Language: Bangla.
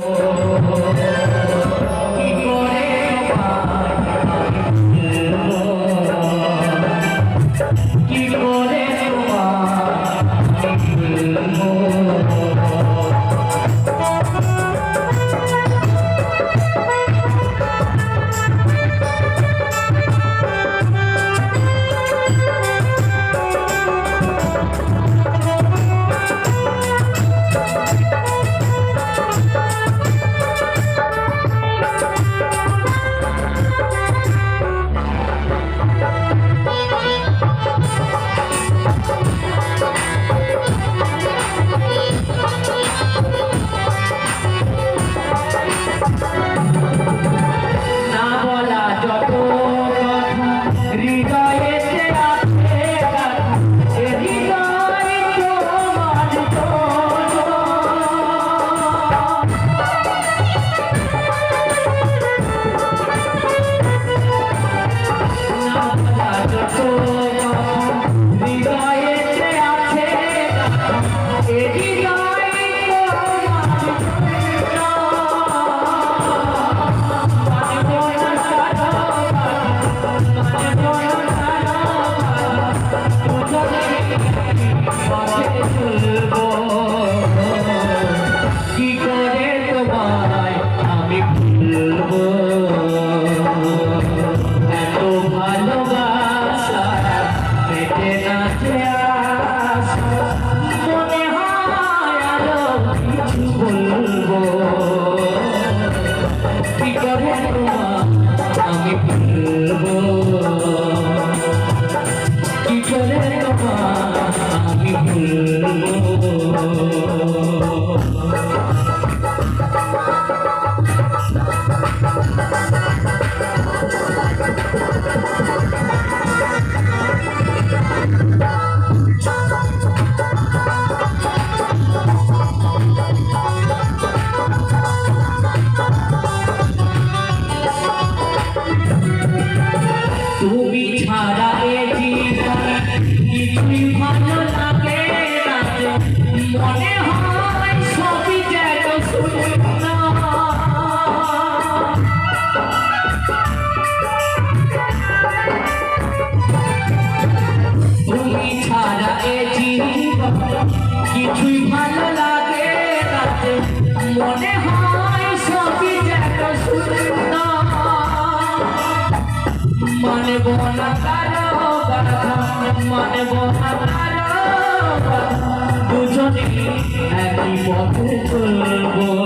Oh, oh. কেমন প্রমাণ আমি ফিরব কি করে তোমার আমি ভুলব কিছুই ভালো লাগে তাতে মনে হয় সবই যত সুন্দর। মনে বোনা কারও মনে বোনা কারও দুজনে একই পথে চলবো।